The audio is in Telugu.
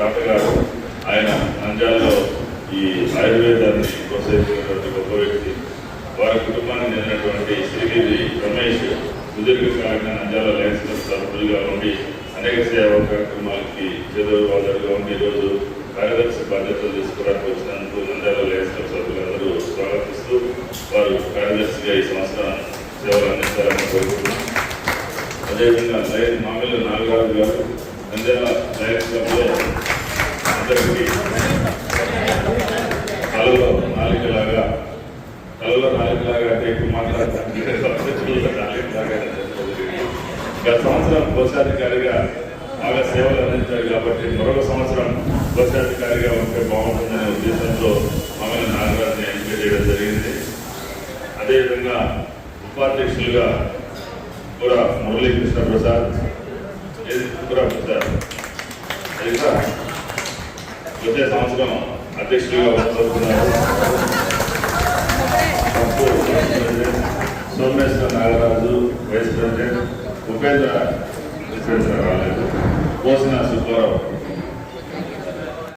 డాక్టర్ గారు ఆయన నంజాల్లో ఈ ఆయుర్వేదాన్ని ప్రోత్సహించినటువంటి గొప్ప వ్యక్తి. వారి కుటుంబానికి చెందినటువంటి శ్రీగిరి రమేష్ సుదీర్ఘకాలంగా నంజాల లయన్స్ సభ్యులుగా ఉండి అనేక సేవా కార్యక్రమాలకి చేదోడుగా ఉండి ఈరోజు కార్యదర్శి బాధ్యతలు తీసుకోవడానికి వచ్చినందుకు నంద్యాల లయన్స్ సభ్యులందరూ స్వాగతిస్తూ వారు కార్యదర్శిగా ఈ సంవత్సరం సేవలు అందిస్తారని కోరుకుంటున్నాం. అదేవిధంగా లయన్ మామిళ్ళ నాగరాజు గారు నంద్యాల లయన్స్ క్లబ్లో అందరికీ కలలో నాలుగులాగా కలలో నాలుగులాగా అంటే ఇప్పుడు మాట్లాడటానికి నాలుగులాగా గత సంవత్సరం కోశాధికారిగా బాగా సేవలు అందించారు కాబట్టి మరొక సంవత్సరం కోశాధికారిగా ఉంటే బాగుంటుందనే ఉద్దేశంతో మమ్మల్ని నాగరాజుని ఎంపిక చేయడం జరిగింది. అదేవిధంగా ఉపాధ్యక్షులుగా కూడా మురళీకృష్ణ ప్రసాద్ ఏది కూడా ప్రసాద్ అది కూడా వచ్చే సంవత్సరం అధ్యక్షుడిగా వస్తున్నారు Someshwara Nagaraju vice president Upendra president రాలేదు పోసిన సుబ్బారావు.